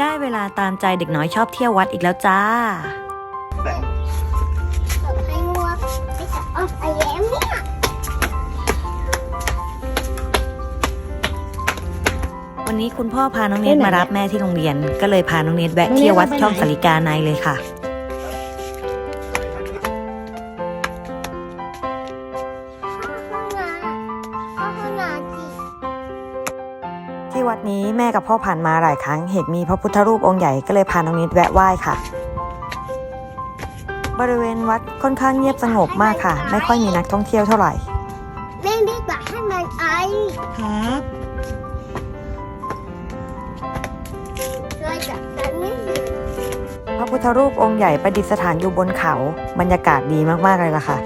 ได้เวลาตามใจเด็กน้อยชอบเที่ยววัดอีกแล้วจ้า ให้งัวไปจับออกไอแย้มเนี่ยวันนี้คุณพ่อพาน้องเนตมารับแม่ที่โรงเรียน ก็เลยพาน้องเนตแวะเที่ยววัดช่องสาริกาในเลยค่ะ วัดนี้แม่กับพ่อผ่านมาหลายครั้ง เห็นมีพระพุทธรูปองค์ใหญ่ก็เลยพาน้องเนทแวะไหว้ค่ะ บริเวณวัดค่อนข้างเงียบสงบมากค่ะ ไม่ค่อยมีนักท่องเที่ยวเท่าไหร่แม่ดีกว่าให้มันไอครับช่วยจับฉันไม่อยู่พระพุทธรูปองค์ใหญ่ประดิษฐานอยู่บนเขา บรรยากาศดีมากๆเลยล่ะค่ะ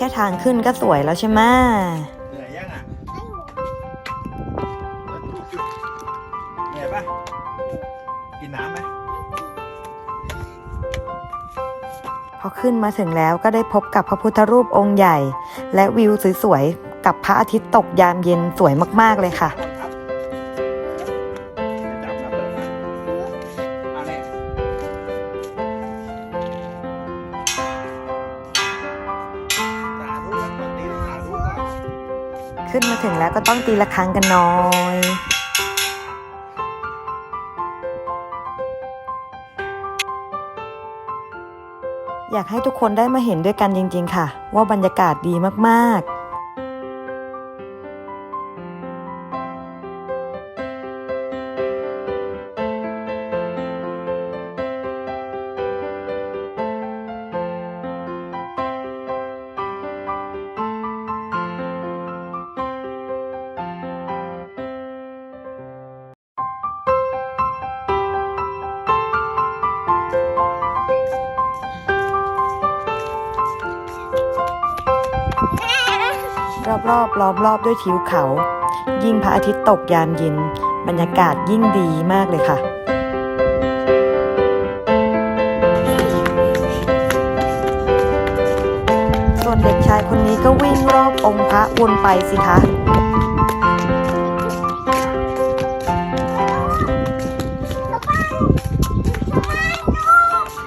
ค่ทางขึ้นก็สวยแล้วใช่ไหมเหนื่อยยังอะไอ้หมูเหนื่อยปะกินน้ำไหมพอขึ้นมาถึงแล้วก็ได้พบกับพระพุทธรูปองค์ใหญ่ และวิวสวยๆกับพระอาทิตย์ตกยามเย็นสวยมากๆเลยค่ะ ขึ้นมาถึงแล้วก็ต้องตีละครั้งกันหน้อยอยากให้ทุกคนได้มาเห็นด้วยกันจริง ๆ ค่ะ ว่าบรรยากาศดีมาก ๆ รอบๆล้อมรอบด้วยทิวเขา ยิ่งพระอาทิตย์ตกยามเย็น บรรยากาศยิ่งดีมากเลยค่ะส่วนเด็กชายคนนี้ก็วิ่งรอบองค์พระวนไปสิคะ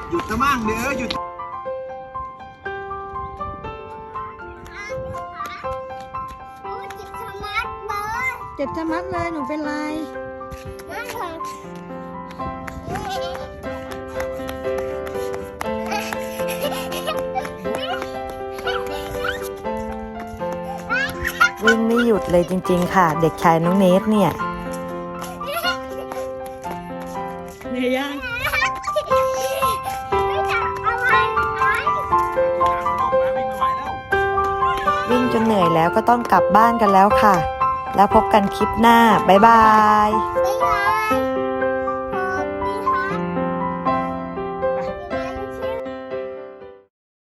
หยุดจะมั่งเด้อหยุด เจ็บจะมัดเลยหนูเป็นไรนั่นเถอะวิ่งไม่หยุดเลยจริง ๆ ค่ะ เด็กชายน้องเนทเนี่ยเหนื่อยยังไม่จับอะไรไหมกินน้ำออกมาวิ่งไม่ไหวแล้ววิ่งจนเหนื่อยแล้วก็ต้องกลับบ้านกันแล้วค่ะ แล้วพบกันคลิปหน้า บ๊ายบาย บ๊ายบาย